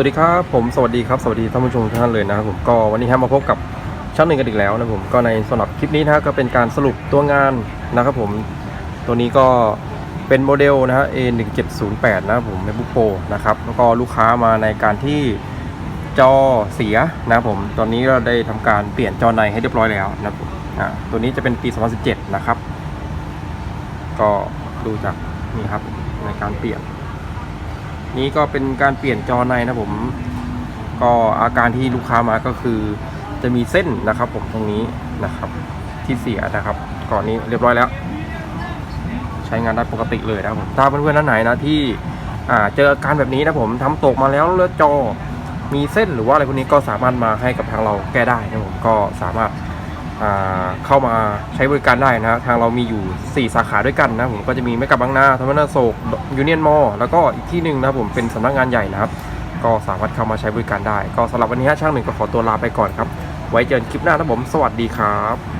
วัสดีครับผมสวัสดีครับสวัสดีท่านผู้ชมทุกท่านเลยนะครับผมก็วันนี้ครับมาพบกับช่างหนึ่งกันอีกแล้วนะผมก็ในสำหรับคลิปนี้นะก็เป็นการสรุปตัวงานนะครับผมตัวนี้ก็เป็นโมเดลนะฮะ A1708 นะครับผม MacBook Pro นะครับแล้วก็ลูกค้ามาในการที่จอเสียนะครับผมตอนนี้เราได้ทำการเปลี่ยนจอในให้เรียบร้อยแล้วนะครับผมอ่าตัวนี้จะเป็นปี 2017 นะครับ ก็ดูจากนี่ครับในการเปลี่ยน นี่ก็เป็นการเปลี่ยนจอในนะผม ก็อาการที่ลูกค้ามาก็คือจะมีเส้นนะครับ ผมตรงนี้นะครับ ที่เสียนะครับ ก่อนนี้เรียบร้อยแล้ว ใช้งานได้ปกติเลยนะครับผมถ้าเพื่อนๆท่านไหนนะที่เจออาการแบบนี้นะผมทำตกมาแล้วแล้วจอมีเส้นหรือว่าอะไรพวกนี้ก็สามารถมาให้กับทางเราแก้ได้นะผมก็สามารถ เข้ามาใช้บริการได้นะทางเรามีอยู่ 4 สาขาด้วยกันนะผมก็จะมีแม่กับบางนาธรรมนาโศกยูเนียนมอแล้วก็อีกที่หนึ่งนะผมเป็นสำนักงานใหญ่นะครับ ก็สามารถเข้ามาใช้บริการได้ ก็สำหรับวันนี้ฮะช่างหนึ่งก็ขอตัวลาไปก่อนครับ ไว้เจอกันคลิปหน้านะผมสวัสดีครับ